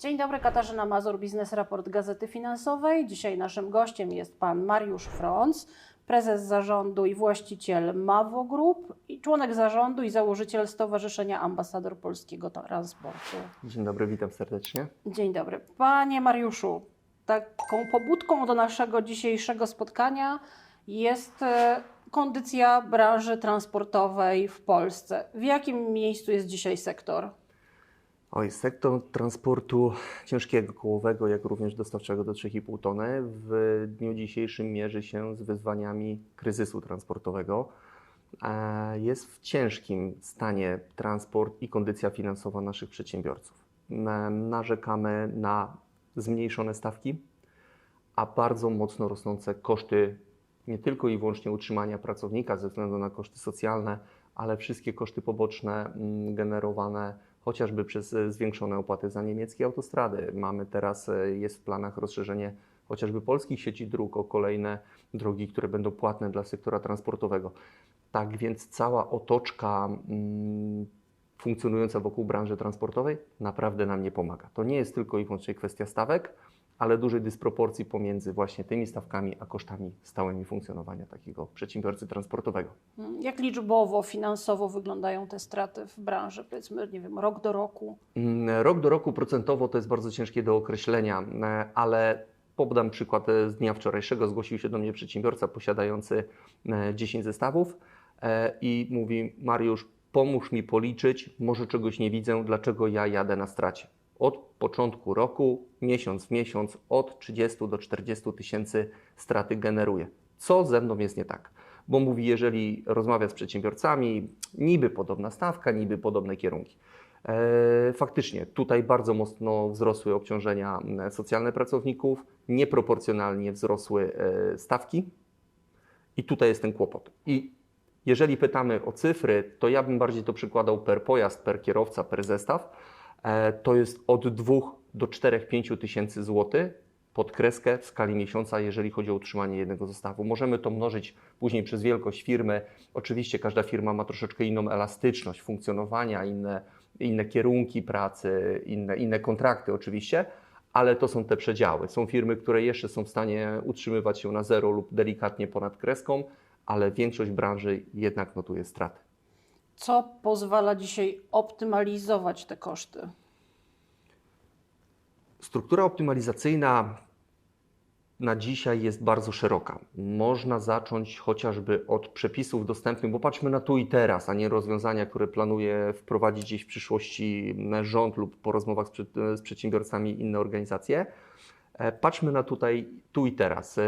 Dzień dobry, Katarzyna Mazur, Biznes Raport Gazety Finansowej. Dzisiaj naszym gościem jest pan Mariusz Frąc, prezes zarządu i właściciel Mawo Group i członek zarządu i założyciel Stowarzyszenia Ambasador Polskiego Transportu. Dzień dobry, witam serdecznie. Dzień dobry. Panie Mariuszu, taką pobudką do naszego dzisiejszego spotkania jest e, kondycja branży transportowej w Polsce. W jakim miejscu jest dzisiaj sektor? Oj, sektor transportu ciężkiego, kołowego, jak również dostawczego do 3,5 tony w dniu dzisiejszym mierzy się z wyzwaniami kryzysu transportowego. Jest w ciężkim stanie transport i kondycja finansowa naszych przedsiębiorców. Na- Narzekamy na zmniejszone stawki, a bardzo mocno rosnące koszty nie tylko i wyłącznie utrzymania pracownika ze względu na koszty socjalne, ale wszystkie koszty poboczne mm, generowane chociażby przez e, zwiększone opłaty za niemieckie autostrady. Mamy teraz, e, jest w planach rozszerzenie chociażby polskich sieci dróg o kolejne drogi, które będą płatne dla sektora transportowego. Tak więc cała otoczka mm, funkcjonująca wokół branży transportowej naprawdę nam nie pomaga. To nie jest tylko i wyłącznie kwestia stawek, ale dużej dysproporcji pomiędzy właśnie tymi stawkami a kosztami stałymi funkcjonowania takiego przedsiębiorcy transportowego. Jak liczbowo, finansowo wyglądają te straty w branży, powiedzmy, nie wiem, rok do roku? Mm, Rok do roku procentowo to jest bardzo ciężkie do określenia, e, ale podam przykład e, z dnia wczorajszego. Zgłosił się do mnie przedsiębiorca posiadający e, 10 zestawów e, i mówi: Mariusz, pomóż mi policzyć, może czegoś nie widzę, dlaczego ja jadę na stracie. Od początku roku, miesiąc w miesiąc, od 30 do 40 tysięcy straty generuje. Co ze mną jest nie tak? Bo mówi, jeżeli rozmawia z przedsiębiorcami, niby podobna stawka, niby podobne kierunki. E, Faktycznie, tutaj bardzo mocno wzrosły obciążenia m, socjalne pracowników, nieproporcjonalnie wzrosły e, stawki i tutaj jest ten kłopot. I jeżeli pytamy o cyfry, to ja bym bardziej to przykładał per pojazd, per kierowca, per zestaw. E, To jest od 2 do 4-5 tysięcy złotych pod kreskę w skali miesiąca, jeżeli chodzi o utrzymanie jednego zestawu. Możemy to mnożyć później przez wielkość firmy. Oczywiście każda firma ma troszeczkę inną elastyczność funkcjonowania, inne, inne kierunki pracy, inne, inne kontrakty oczywiście, ale to są te przedziały. Są firmy, które jeszcze są w stanie utrzymywać się na zero lub delikatnie ponad kreską, ale większość branży jednak notuje straty. Co pozwala dzisiaj optymalizować te koszty? Struktura optymalizacyjna na dzisiaj jest bardzo szeroka. Można zacząć chociażby od przepisów dostępnych, bo patrzmy na tu i teraz, a nie rozwiązania, które planuje wprowadzić gdzieś w przyszłości rząd lub po rozmowach z, z przedsiębiorcami inne organizacje. E, Patrzmy na tutaj, tu i teraz. E,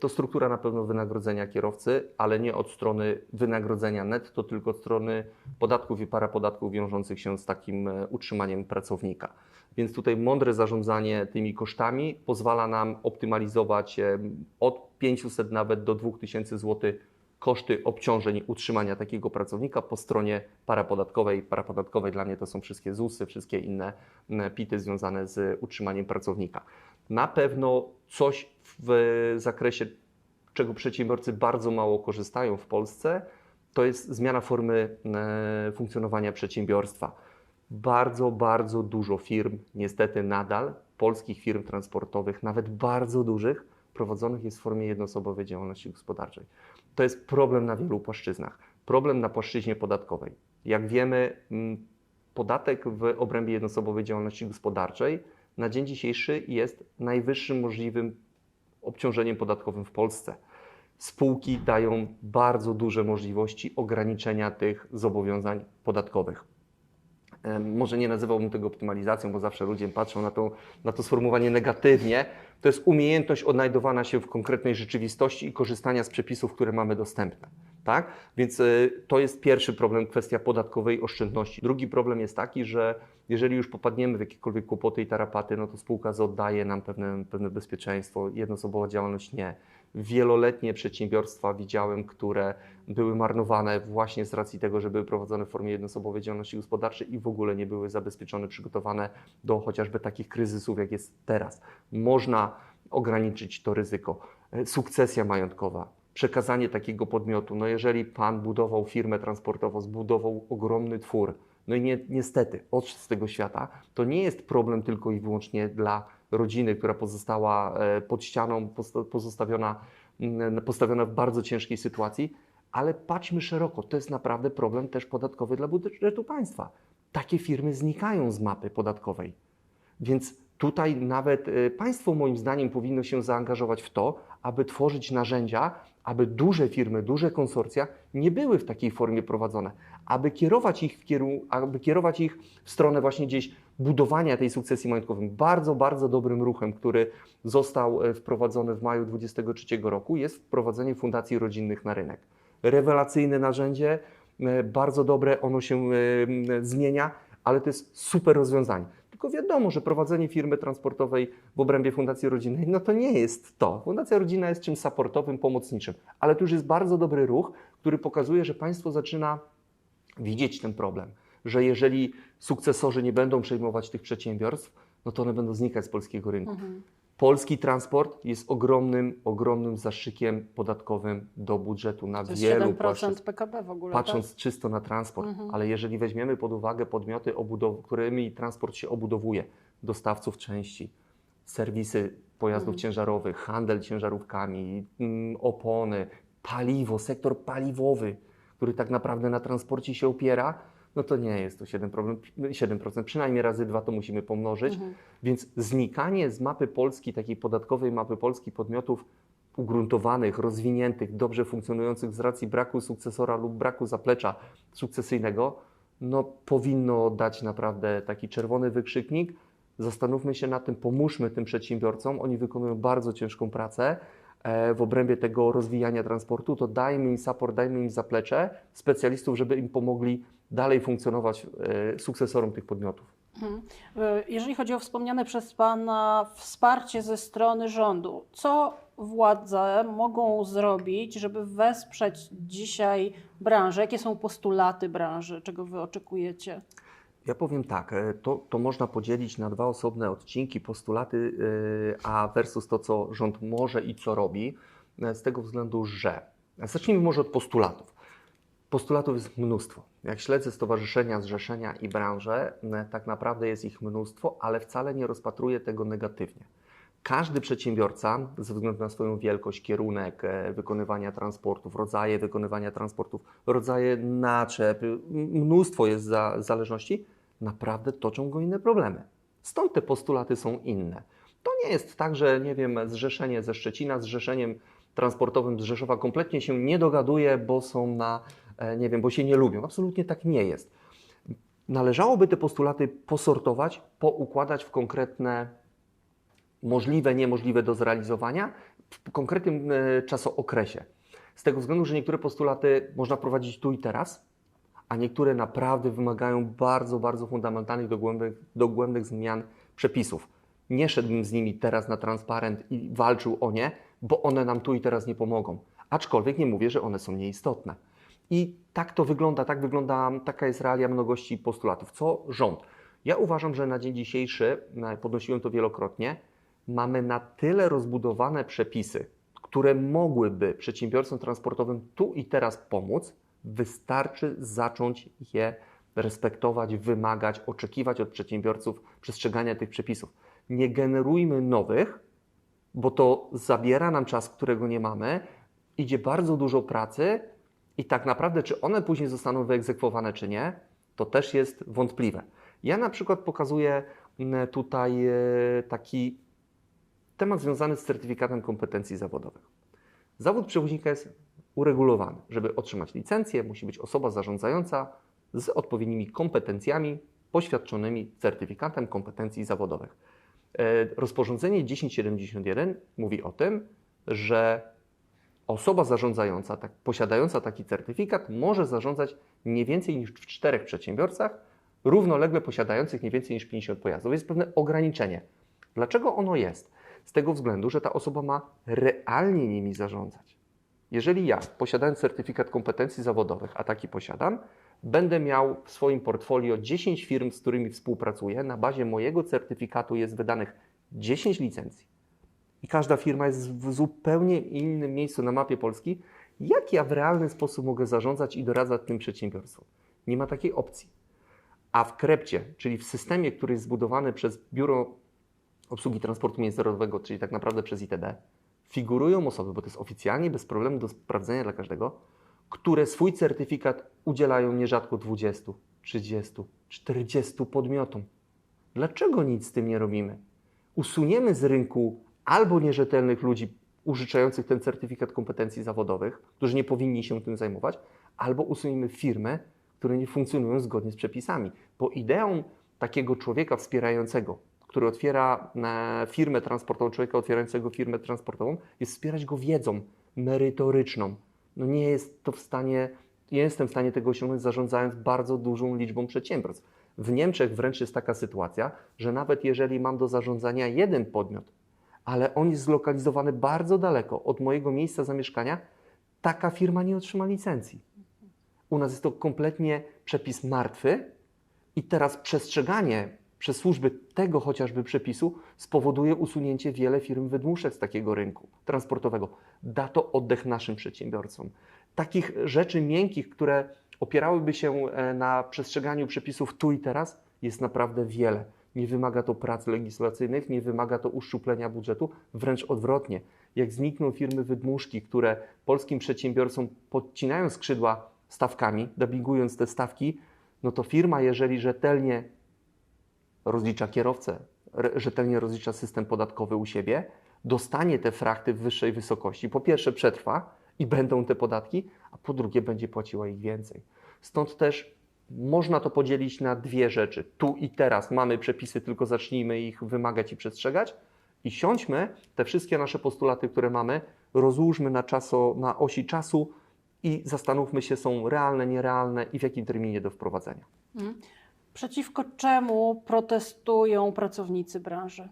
To struktura na pewno wynagrodzenia kierowcy, ale nie od strony wynagrodzenia netto, tylko od strony podatków i parapodatków wiążących się z takim e, utrzymaniem pracownika. Więc tutaj mądre zarządzanie tymi kosztami pozwala nam optymalizować od 500 nawet do 2000 zł koszty obciążeń utrzymania takiego pracownika po stronie parapodatkowej. Parapodatkowej dla mnie to są wszystkie ZUSy, wszystkie inne PIT-y związane z utrzymaniem pracownika. Na pewno coś w zakresie, czego przedsiębiorcy bardzo mało korzystają w Polsce, to jest zmiana formy e, funkcjonowania przedsiębiorstwa. Bardzo, bardzo dużo firm, niestety nadal, polskich firm transportowych, nawet bardzo dużych, prowadzonych jest w formie jednoosobowej działalności gospodarczej. To jest problem na wielu płaszczyznach. Problem na płaszczyźnie podatkowej. Jak wiemy, podatek w obrębie jednoosobowej działalności gospodarczej na dzień dzisiejszy jest najwyższym możliwym obciążeniem podatkowym w Polsce. Spółki dają bardzo duże możliwości ograniczenia tych zobowiązań podatkowych. Może nie nazywałbym tego optymalizacją, bo zawsze ludzie patrzą na to, na to sformułowanie negatywnie. To jest umiejętność odnajdowania się w konkretnej rzeczywistości i korzystania z przepisów, które mamy dostępne. Tak? Więc y, to jest pierwszy problem, kwestia podatkowej oszczędności. Drugi problem jest taki, że jeżeli już popadniemy w jakiekolwiek kłopoty i tarapaty, no to spółka oddaje nam pewne, pewne bezpieczeństwo, jednoosobowa działalność nie. Wieloletnie przedsiębiorstwa widziałem, które były marnowane właśnie z racji tego, że były prowadzone w formie jednoosobowej działalności gospodarczej i w ogóle nie były zabezpieczone, przygotowane do chociażby takich kryzysów, jak jest teraz. Można ograniczyć to ryzyko. E, Sukcesja majątkowa, przekazanie takiego podmiotu. No jeżeli pan budował firmę transportową, zbudował ogromny twór, No i nie, niestety, odszedł z tego świata. To nie jest problem tylko i wyłącznie dla rodziny, która pozostała e, pod ścianą, pozostawiona, mm, postawiona w bardzo ciężkiej sytuacji, ale patrzmy szeroko, to jest naprawdę problem też podatkowy dla budżetu państwa. Takie firmy znikają z mapy podatkowej. Więc tutaj nawet e, państwo moim zdaniem powinno się zaangażować w to, aby tworzyć narzędzia, aby duże firmy, duże konsorcja nie były w takiej formie prowadzone, aby kierować ich w, aby kierować ich w stronę właśnie gdzieś budowania tej sukcesji majątkowej. Bardzo, bardzo dobrym ruchem, który został e, wprowadzony w maju 2023 roku, jest wprowadzenie fundacji rodzinnych na rynek. Rewelacyjne narzędzie, e, bardzo dobre, ono się e, zmienia, ale to jest super rozwiązanie. Tylko wiadomo, że prowadzenie firmy transportowej w obrębie Fundacji Rodzinnej, no to nie jest to. Fundacja Rodzinna jest czymś supportowym, pomocniczym, ale to już jest bardzo dobry ruch, który pokazuje, że państwo zaczyna widzieć ten problem, że jeżeli sukcesorzy nie będą przejmować tych przedsiębiorstw, no to one będą znikać z polskiego rynku. Mhm. Polski transport jest ogromnym, ogromnym zaszykiem podatkowym do budżetu na To wielu 7% płaszczyznach. PKB w ogóle. Patrząc tak? czysto na transport, Mhm. ale jeżeli weźmiemy pod uwagę podmioty, którymi transport się obudowuje, dostawców części, serwisy pojazdów Mhm. ciężarowych, handel ciężarówkami, mm, opony, paliwo, sektor paliwowy, który tak naprawdę na transporcie się opiera, no to nie jest to 7%, 7% przynajmniej razy dwa to musimy pomnożyć. Mhm. Więc znikanie z mapy Polski, takiej podatkowej mapy Polski podmiotów ugruntowanych, rozwiniętych, dobrze funkcjonujących z racji braku sukcesora lub braku zaplecza sukcesyjnego, no powinno dać naprawdę taki czerwony wykrzyknik. Zastanówmy się nad tym, pomóżmy tym przedsiębiorcom. Oni wykonują bardzo ciężką pracę w obrębie tego rozwijania transportu. To dajmy im support, dajmy im zaplecze specjalistów, żeby im pomogli dalej funkcjonować e, sukcesorom tych podmiotów. Mhm. E, Jeżeli chodzi o wspomniane przez Pana wsparcie ze strony rządu, co władze mogą zrobić, żeby wesprzeć dzisiaj branżę? Jakie są postulaty branży? Czego Wy oczekujecie? Ja powiem tak, e, to, to można podzielić na dwa osobne odcinki, postulaty e, a versus to, co rząd może i co robi, e, z tego względu, że zacznijmy może od postulatów. Postulatów jest mnóstwo. Jak śledzę stowarzyszenia, zrzeszenia i branże, tak naprawdę jest ich mnóstwo, ale wcale nie rozpatruję tego negatywnie. Każdy przedsiębiorca, ze względu na swoją wielkość, kierunek e, wykonywania transportów, rodzaje wykonywania transportów, rodzaje naczep, mnóstwo jest za, zależności, naprawdę toczą go inne problemy. Stąd te postulaty są inne. To nie jest tak, że nie wiem, zrzeszenie ze Szczecina, zrzeszeniem transportowym z Rzeszowa kompletnie się nie dogaduje, bo są na, e, nie wiem, bo się nie lubią. Absolutnie tak nie jest. Należałoby te postulaty posortować, poukładać w konkretne możliwe, niemożliwe do zrealizowania w konkretnym e, czasookresie. Z tego względu, że niektóre postulaty można wprowadzić tu i teraz, a niektóre naprawdę wymagają bardzo, bardzo fundamentalnych, dogłębnych, dogłębnych zmian przepisów. Nie szedłbym z nimi teraz na transparent i walczył o nie, bo one nam tu i teraz nie pomogą. Aczkolwiek nie mówię, że one są nieistotne. I tak to wygląda, tak wygląda, taka jest realia mnogości postulatów. Co rząd? Ja uważam, że na dzień dzisiejszy, e, podnosiłem to wielokrotnie, mamy na tyle rozbudowane przepisy, które mogłyby przedsiębiorcom transportowym tu i teraz pomóc, wystarczy zacząć je respektować, wymagać, oczekiwać od przedsiębiorców przestrzegania tych przepisów. Nie generujmy nowych, bo to zabiera nam czas, którego nie mamy, idzie bardzo dużo pracy i tak naprawdę, czy one później zostaną wyegzekwowane, czy nie, to też jest wątpliwe. Ja na przykład pokazuję mm, tutaj e, taki temat związany z certyfikatem kompetencji zawodowych. Zawód przewoźnika jest uregulowany. Żeby otrzymać licencję, musi być osoba zarządzająca z odpowiednimi kompetencjami poświadczonymi certyfikatem kompetencji zawodowych. E, Rozporządzenie 1071 mówi o tym, że osoba zarządzająca, tak, posiadająca taki certyfikat, może zarządzać nie więcej niż w czterech przedsiębiorcach, równolegle posiadających nie więcej niż 50 pojazdów. Jest pewne ograniczenie. Dlaczego ono jest? Z tego względu, że ta osoba ma realnie nimi zarządzać. Jeżeli ja, posiadając certyfikat kompetencji zawodowych, a taki posiadam, będę miał w swoim portfolio 10 firm, z którymi współpracuję, na bazie mojego certyfikatu jest wydanych 10 licencji i każda firma jest w zupełnie innym miejscu na mapie Polski, jak ja w realny sposób mogę zarządzać i doradzać tym przedsiębiorstwom? Nie ma takiej opcji. A w Krepcie, czyli w systemie, który jest zbudowany przez Biuro Obsługi Transportu Międzynarodowego, czyli tak naprawdę przez ITD, figurują osoby, bo to jest oficjalnie bez problemu do sprawdzenia dla każdego, które swój certyfikat udzielają nierzadko 20, 30, 40 podmiotom. Dlaczego nic z tym nie robimy? Usuniemy z rynku albo nierzetelnych ludzi użyczających ten certyfikat kompetencji zawodowych, którzy nie powinni się tym zajmować, albo usuniemy firmy, które nie funkcjonują zgodnie z przepisami. Bo ideą takiego człowieka wspierającego, który otwiera e, firmę transportową, człowieka otwierającego firmę transportową, jest wspierać go wiedzą merytoryczną. No nie jest to w stanie, nie jestem w stanie tego osiągnąć zarządzając bardzo dużą liczbą przedsiębiorstw. W Niemczech wręcz jest taka sytuacja, że nawet jeżeli mam do zarządzania jeden podmiot, ale on jest zlokalizowany bardzo daleko od mojego miejsca zamieszkania, taka firma nie otrzyma licencji. U nas jest to kompletnie przepis martwy i teraz przestrzeganie przez służby tego chociażby przepisu spowoduje usunięcie wiele firm wydmuszek z takiego rynku transportowego. Da to oddech naszym przedsiębiorcom. Takich rzeczy miękkich, które opierałyby się e, na przestrzeganiu przepisów tu i teraz, jest naprawdę wiele. Nie wymaga to prac legislacyjnych, nie wymaga to uszczuplenia budżetu, wręcz odwrotnie. Jak znikną firmy wydmuszki, które polskim przedsiębiorcom podcinają skrzydła stawkami, dubbingując te stawki, no to firma, jeżeli rzetelnie rozlicza kierowcę, rzetelnie rozlicza system podatkowy u siebie, dostanie te frachty w wyższej wysokości. Po pierwsze przetrwa i będą te podatki, a po drugie będzie płaciła ich więcej. Stąd też można to podzielić na dwie rzeczy. Tu i teraz mamy przepisy, tylko zacznijmy ich wymagać i przestrzegać. I siądźmy te wszystkie nasze postulaty, które mamy, rozłóżmy na, czaso, na osi czasu i zastanówmy się, są realne, nierealne i w jakim terminie do wprowadzenia. Mhm. Przeciwko czemu protestują pracownicy branży?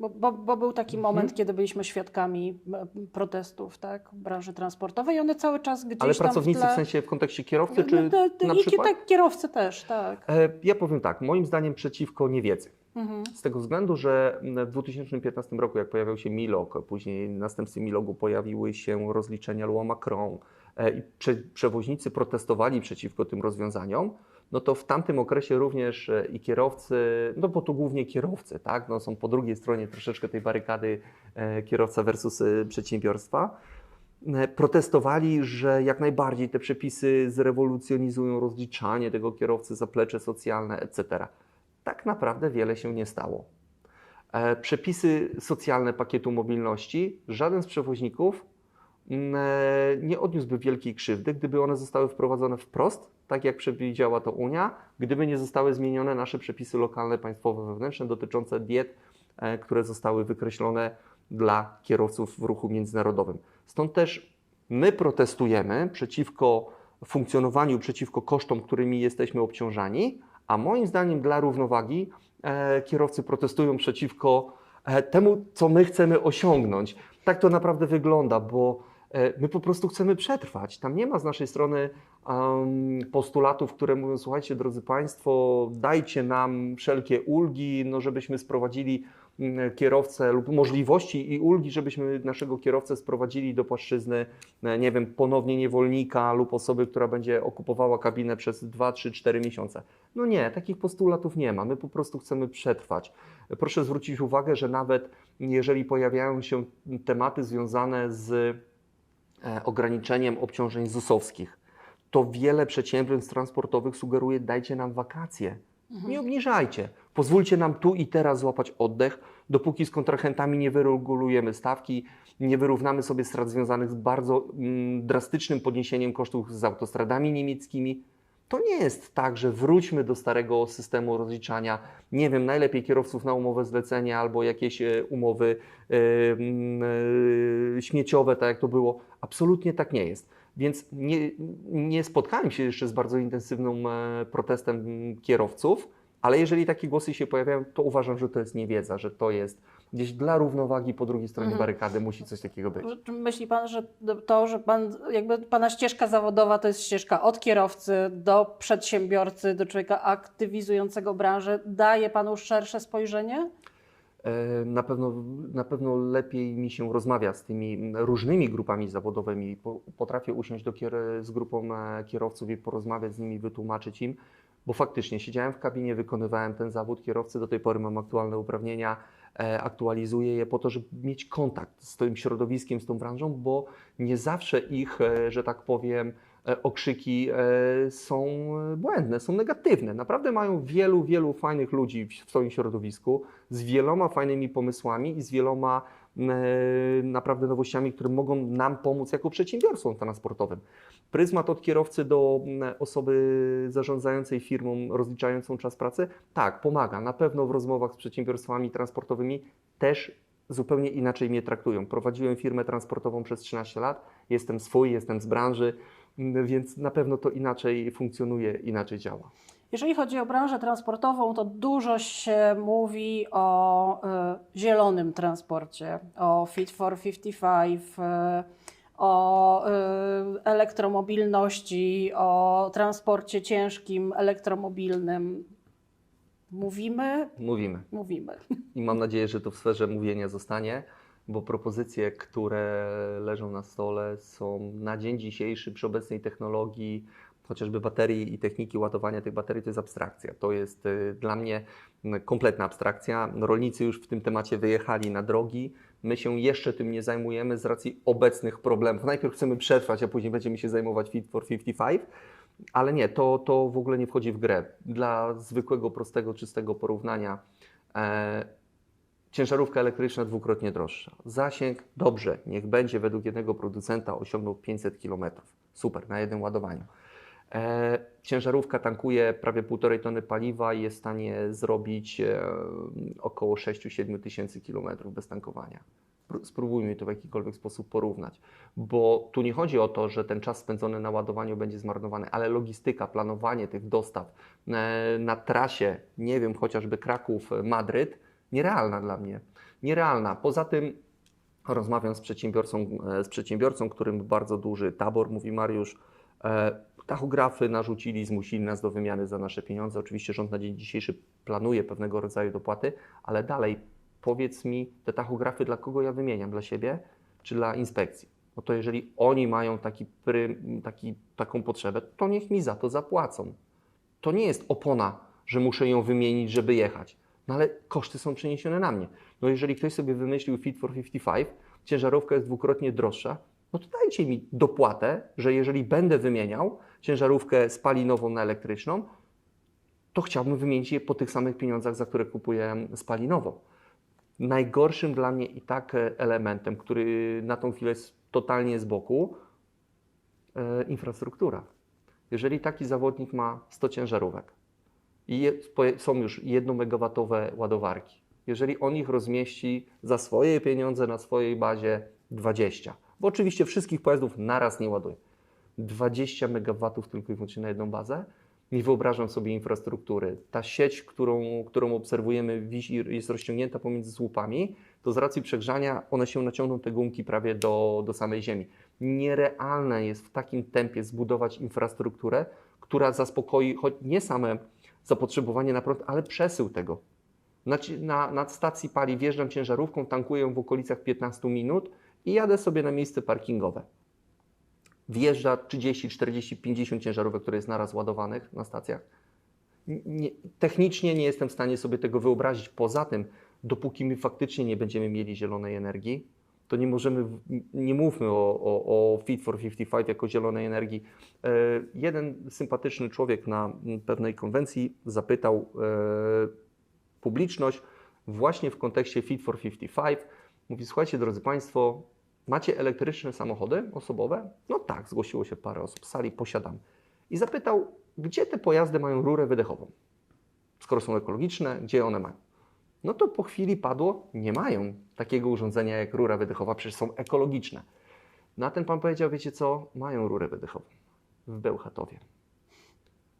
Bo, bo, bo był taki Mhm. moment, kiedy byliśmy świadkami e, protestów tak, branży transportowej i one cały czas gdzieś Ale pracownicy w, tle... w sensie w kontekście kierowcy, czy No, to- na I przykład? tak, kierowcy też, tak. E, Ja powiem tak, moim zdaniem przeciwko niewiedzy. Mhm. Z tego względu, że w 2015 roku, jak pojawiał się Milog, później następcy Milogu pojawiły się rozliczenia Loi Macron e, i prze, przewoźnicy protestowali przeciwko tym rozwiązaniom, no to w tamtym okresie również e, i kierowcy, no bo to głównie kierowcy, tak, no są po drugiej stronie troszeczkę tej barykady e, kierowca versus e, przedsiębiorstwa, protestowali, że jak najbardziej te przepisy zrewolucjonizują rozliczanie tego kierowcy, zaplecze socjalne, etc tak naprawdę wiele się nie stało. Przepisy socjalne pakietu mobilności, żaden z przewoźników nie odniósłby wielkiej krzywdy, gdyby one zostały wprowadzone wprost, tak jak przewidziała to Unia, gdyby nie zostały zmienione nasze przepisy lokalne, państwowe, wewnętrzne dotyczące diet, e, które zostały wykreślone dla kierowców w ruchu międzynarodowym. Stąd też my protestujemy przeciwko funkcjonowaniu, przeciwko kosztom, którymi jesteśmy obciążani, a moim zdaniem dla równowagi e, kierowcy protestują przeciwko e, temu, co my chcemy osiągnąć. Tak to naprawdę wygląda, bo e, my po prostu chcemy przetrwać. Tam nie ma z naszej strony um, postulatów, które mówią: Słuchajcie, drodzy Państwo, dajcie nam wszelkie ulgi, no żebyśmy sprowadzili mm, kierowcę lub możliwości i ulgi, żebyśmy naszego kierowcę sprowadzili do płaszczyzny, e, nie wiem, ponownie niewolnika lub osoby, która będzie okupowała kabinę przez 2, 3, 4 miesiące. No nie, takich postulatów nie ma. My po prostu chcemy przetrwać. Proszę zwrócić uwagę, że nawet jeżeli pojawiają się tematy związane z e, ograniczeniem obciążeń ZUS-owskich, to wiele przedsiębiorstw transportowych sugeruje, dajcie nam wakacje. Nie obniżajcie. Pozwólcie nam tu i teraz złapać oddech, dopóki z kontrahentami nie wyregulujemy stawki, nie wyrównamy sobie strat związanych z bardzo mm, drastycznym podniesieniem kosztów z autostradami niemieckimi. To nie jest tak, że wróćmy do starego systemu rozliczania, nie wiem, najlepiej kierowców na umowę zlecenia albo jakieś e, umowy mm, e, śmieciowe, tak jak to było. Absolutnie tak nie jest. Więc nie, nie spotkałem się jeszcze z bardzo intensywnym protestem kierowców, ale jeżeli takie głosy się pojawiają, to uważam, że to jest niewiedza, że to jest gdzieś dla równowagi po drugiej stronie Mhm. barykady musi coś takiego być. Myśli Pan, że to, że Pan, jakby Pana ścieżka zawodowa to jest ścieżka od kierowcy do przedsiębiorcy, do człowieka aktywizującego branżę, daje Panu szersze spojrzenie? E, Na pewno, na pewno lepiej mi się rozmawia z tymi różnymi grupami zawodowymi. Po- Potrafię usiąść do kier- z grupą e, kierowców i porozmawiać z nimi, wytłumaczyć im, bo faktycznie siedziałem w kabinie, wykonywałem ten zawód kierowcy, do tej pory mam aktualne uprawnienia, aktualizuję je po to, żeby mieć kontakt z tym środowiskiem, z tą branżą, bo nie zawsze ich, e, że tak powiem, e, okrzyki e, są błędne, są negatywne. Naprawdę mają wielu, wielu fajnych ludzi w swoim środowisku z wieloma fajnymi pomysłami i z wieloma e, naprawdę nowościami, które mogą nam pomóc jako przedsiębiorstwom transportowym. Pryzmat od kierowcy do osoby zarządzającej firmą, rozliczającą czas pracy, tak, pomaga. Na pewno w rozmowach z przedsiębiorstwami transportowymi też zupełnie inaczej mnie traktują. Prowadziłem firmę transportową przez 13 lat, jestem swój, jestem z branży, więc na pewno to inaczej funkcjonuje, inaczej działa. Jeżeli chodzi o branżę transportową, to dużo się mówi o e, zielonym transporcie, o Fit for 55, e, o e, elektromobilności, o transporcie ciężkim, elektromobilnym. Mówimy, Mówimy. mówimy. I mam nadzieję, że to w sferze mówienia zostanie, bo propozycje, które leżą na stole, są na dzień dzisiejszy przy obecnej technologii, chociażby baterii i techniki ładowania tych baterii, to jest abstrakcja. To jest y, dla mnie kompletna abstrakcja. Rolnicy już w tym temacie wyjechali na drogi. My się jeszcze tym nie zajmujemy z racji obecnych problemów. Najpierw chcemy przetrwać, a później będziemy się zajmować Fit for 55. Ale nie, to, to w ogóle nie wchodzi w grę. Dla zwykłego, prostego, czystego porównania, e, ciężarówka elektryczna dwukrotnie droższa. Zasięg, dobrze, niech będzie według jednego producenta osiągnął 500 km. Super, na jednym ładowaniu. E, ciężarówka tankuje prawie 1,5 tony paliwa i jest w stanie zrobić e, około 6-7 tysięcy kilometrów bez tankowania. Pró- Spróbujmy to w jakikolwiek sposób porównać, bo tu nie chodzi o to, że ten czas spędzony na ładowaniu będzie zmarnowany, ale logistyka, planowanie tych dostaw e, na trasie, nie wiem, chociażby Kraków-Madryt, nierealna dla mnie. Nierealna. Poza tym rozmawiam z przedsiębiorcą, z przedsiębiorcą, którym bardzo duży tabor, mówi Mariusz, tachografy narzucili, zmusili nas do wymiany za nasze pieniądze. Oczywiście rząd na dzień dzisiejszy planuje pewnego rodzaju dopłaty, ale dalej powiedz mi, te tachografy dla kogo ja wymieniam? Dla siebie czy dla inspekcji? No to jeżeli oni mają taki pry, taki, taką potrzebę, to niech mi za to zapłacą. To nie jest opona, że muszę ją wymienić, żeby jechać. No ale koszty są przeniesione na mnie. No jeżeli ktoś sobie wymyślił Fit for 55, ciężarówka jest dwukrotnie droższa, no to dajcie mi dopłatę, że jeżeli będę wymieniał ciężarówkę spalinową na elektryczną, to chciałbym wymienić je po tych samych pieniądzach, za które kupuję spalinową. Najgorszym dla mnie i tak e, elementem, który na tą chwilę jest totalnie z boku, e, infrastruktura. Jeżeli taki zawodnik ma 100 ciężarówek i są już 1 megawatowe ładowarki, jeżeli on ich rozmieści za swoje pieniądze na swojej bazie 20, bo oczywiście wszystkich pojazdów naraz nie ładuje, 20 megawatów tylko i wyłącznie na jedną bazę, nie wyobrażam sobie infrastruktury. Ta sieć, którą, którą obserwujemy, jest rozciągnięta pomiędzy słupami, to z racji przegrzania one się naciągną te gumki prawie do, do samej ziemi. Nierealne jest w takim tempie zbudować infrastrukturę, która zaspokoi choć nie same zapotrzebowanie na prąd, ale przesył tego. Na, na, na stacji paliw wjeżdżam ciężarówką, tankuję w okolicach 15 minut i jadę sobie na miejsce parkingowe wjeżdża 30, 40, 50 ciężarówek, które jest naraz ładowanych na stacjach. Nie, technicznie nie jestem w stanie sobie tego wyobrazić. Poza tym, dopóki my faktycznie nie będziemy mieli zielonej energii, to nie możemy, nie mówmy o, o, o Fit for 55 jako zielonej energii. E, jeden sympatyczny człowiek na pewnej konwencji zapytał e, publiczność właśnie w kontekście Fit for 55. Mówi, słuchajcie drodzy Państwo, Macie elektryczne samochody osobowe? No tak, zgłosiło się parę osób sali, posiadam. I zapytał, gdzie te pojazdy mają rurę wydechową? Skoro są ekologiczne, gdzie one mają? No to po chwili padło, nie mają takiego urządzenia jak rura wydechowa, przecież są ekologiczne. Na ten pan powiedział, wiecie co, mają rurę wydechową w Bełchatowie.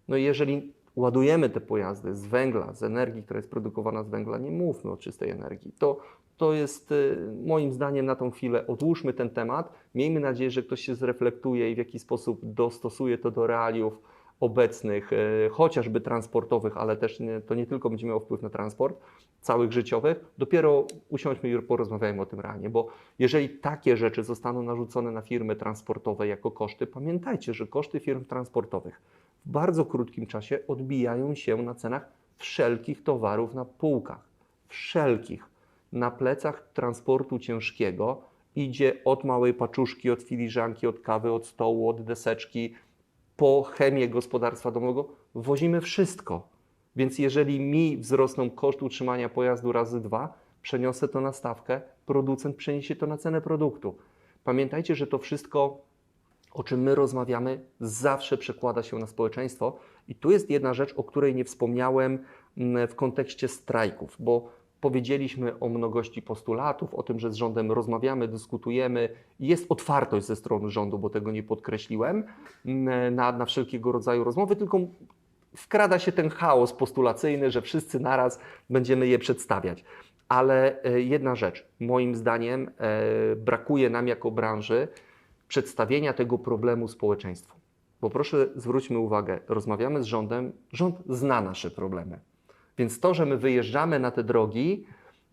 No i jeżeli ładujemy te pojazdy z węgla, z energii, która jest produkowana z węgla, nie mówmy o czystej energii. To, to jest y, moim zdaniem na tą chwilę, odłóżmy ten temat. Miejmy nadzieję, że ktoś się zreflektuje i w jakiś sposób dostosuje to do realiów obecnych, y, chociażby transportowych, ale też nie, to nie tylko będzie miało wpływ na transport, całych życiowych. Dopiero usiądźmy i porozmawiajmy o tym realnie, bo jeżeli takie rzeczy zostaną narzucone na firmy transportowe jako koszty, pamiętajcie, że koszty firm transportowych bardzo krótkim czasie odbijają się na cenach wszelkich towarów na półkach. Wszelkich. Na plecach transportu ciężkiego idzie od małej paczuszki, od filiżanki, od kawy, od stołu, od deseczki, po chemię gospodarstwa domowego. Wozimy wszystko. Więc jeżeli mi wzrosną koszt utrzymania pojazdu razy dwa, przeniosę to na stawkę, producent przeniesie to na cenę produktu. Pamiętajcie, że to wszystko, o czym my rozmawiamy, zawsze przekłada się na społeczeństwo. I tu jest jedna rzecz, o której nie wspomniałem mm, w kontekście strajków, bo powiedzieliśmy o mnogości postulatów, o tym, że z rządem rozmawiamy, dyskutujemy. Jest otwartość ze strony rządu, bo tego nie podkreśliłem, mm, na, na wszelkiego rodzaju rozmowy, tylko wkrada się ten chaos postulacyjny, że wszyscy naraz będziemy je przedstawiać. Ale e, jedna rzecz, moim zdaniem, e, brakuje nam jako branży przedstawienia tego problemu społeczeństwu. Bo proszę zwróćmy uwagę, rozmawiamy z rządem, rząd zna nasze problemy. Więc to, że my wyjeżdżamy na te drogi,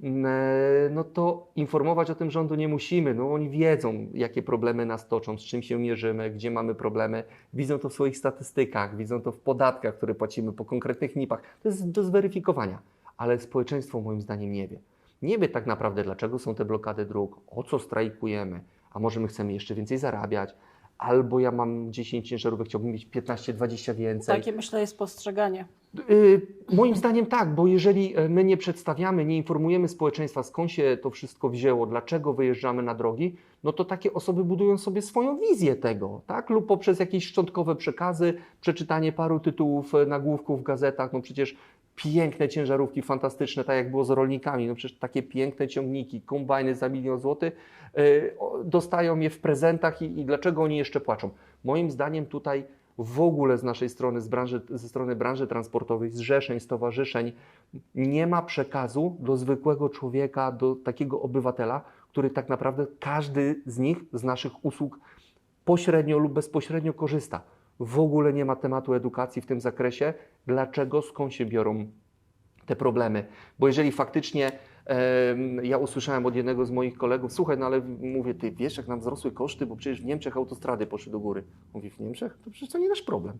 mm, e, no to informować o tym rządu nie musimy. No oni wiedzą, jakie problemy nas toczą, z czym się mierzymy, gdzie mamy problemy. Widzą to w swoich statystykach, widzą to w podatkach, które płacimy po konkretnych NIP-ach. To jest do zweryfikowania. Ale społeczeństwo moim zdaniem nie wie. Nie wie tak naprawdę, dlaczego są te blokady dróg, o co strajkujemy, a może my chcemy jeszcze więcej zarabiać, albo ja mam 10 ciężarówek, chciałbym mieć 15-20 więcej. Takie myślę jest postrzeganie. Y, Moim zdaniem tak, bo jeżeli e, my nie przedstawiamy, nie informujemy społeczeństwa, skąd się to wszystko wzięło, dlaczego wyjeżdżamy na drogi, no to takie osoby budują sobie swoją wizję tego, tak? Lub poprzez jakieś szczątkowe przekazy, przeczytanie paru tytułów, e, nagłówków w gazetach, no przecież piękne ciężarówki, fantastyczne, tak jak było z rolnikami, no przecież takie piękne ciągniki, kombajny za milion złotych, y, dostają je w prezentach i, i dlaczego oni jeszcze płaczą? Moim zdaniem tutaj w ogóle z naszej strony, z branży, ze strony branży transportowej, zrzeszeń, stowarzyszeń, nie ma przekazu do zwykłego człowieka, do takiego obywatela, który tak naprawdę każdy z nich, z naszych usług, pośrednio lub bezpośrednio korzysta. W ogóle nie ma tematu edukacji w tym zakresie, dlaczego, skąd się biorą te problemy. Bo jeżeli faktycznie ja usłyszałem od jednego z moich kolegów, słuchaj, no ale mówię, ty wiesz, jak nam wzrosły koszty, bo przecież w Niemczech autostrady poszły do góry. Mówi, w Niemczech? To przecież to nie nasz problem.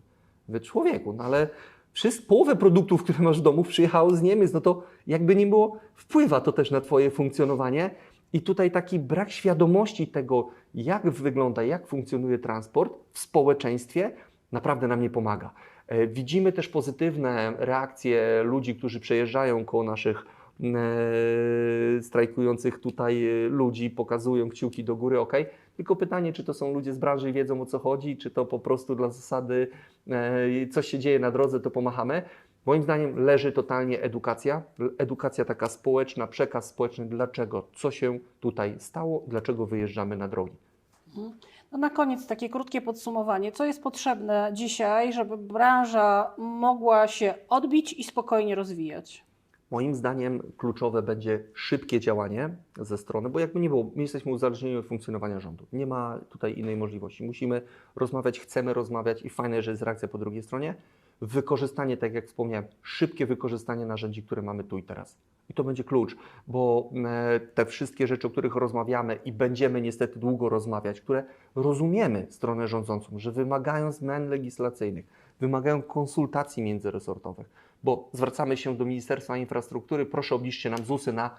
Wy człowieku, no ale wszystko, połowę produktów, które masz w domu, przyjechało z Niemiec, no to jakby nie było, wpływa to też na Twoje funkcjonowanie. I tutaj taki brak świadomości tego, jak wygląda, jak funkcjonuje transport w społeczeństwie, naprawdę nam nie pomaga. E, Widzimy też pozytywne reakcje ludzi, którzy przejeżdżają koło naszych e, strajkujących tutaj e, ludzi, pokazują kciuki do góry, ok. Tylko pytanie, czy to są ludzie z branży i wiedzą o co chodzi, czy to po prostu dla zasady coś się dzieje na drodze, to pomachamy. Moim zdaniem leży totalnie edukacja, edukacja taka społeczna, przekaz społeczny, dlaczego, co się tutaj stało, dlaczego wyjeżdżamy na drogi. No na koniec takie krótkie podsumowanie. Co jest potrzebne dzisiaj, żeby branża mogła się odbić i spokojnie rozwijać? Moim zdaniem kluczowe będzie szybkie działanie ze strony, bo jakby nie było, my jesteśmy uzależnieni od funkcjonowania rządu. Nie ma tutaj innej możliwości. Musimy rozmawiać, chcemy rozmawiać i fajne, że jest reakcja po drugiej stronie. Wykorzystanie, tak jak wspomniałem, szybkie wykorzystanie narzędzi, które mamy tu i teraz. I to będzie klucz, bo e, te wszystkie rzeczy, o których rozmawiamy i będziemy niestety długo rozmawiać, które rozumiemy stronę rządzącą, że wymagają zmian legislacyjnych, wymagają konsultacji międzyresortowych, bo zwracamy się do Ministerstwa Infrastruktury, proszę obliczcie nam ZUSy na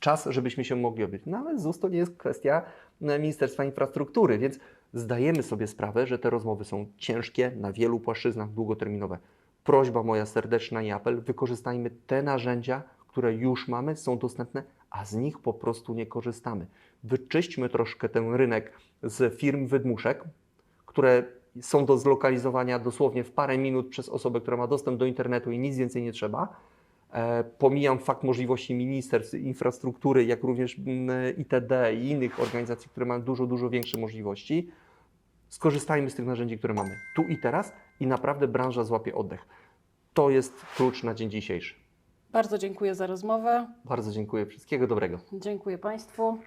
czas, żebyśmy się mogli odbyć. No ale ZUS to nie jest kwestia e, Ministerstwa Infrastruktury, więc zdajemy sobie sprawę, że te rozmowy są ciężkie, na wielu płaszczyznach długoterminowe. Prośba moja serdeczna i apel, wykorzystajmy te narzędzia, które już mamy, są dostępne, a z nich po prostu nie korzystamy. Wyczyśćmy troszkę ten rynek z firm wydmuszek, które są do zlokalizowania dosłownie w parę minut przez osobę, która ma dostęp do internetu i nic więcej nie trzeba. E, Pomijam fakt możliwości ministerstw infrastruktury, jak również mm, ITD i innych organizacji, które mają dużo, dużo większe możliwości. Skorzystajmy z tych narzędzi, które mamy tu i teraz i naprawdę branża złapie oddech. To jest klucz na dzień dzisiejszy. Bardzo dziękuję za rozmowę. Bardzo dziękuję. Wszystkiego dobrego. Dziękuję Państwu.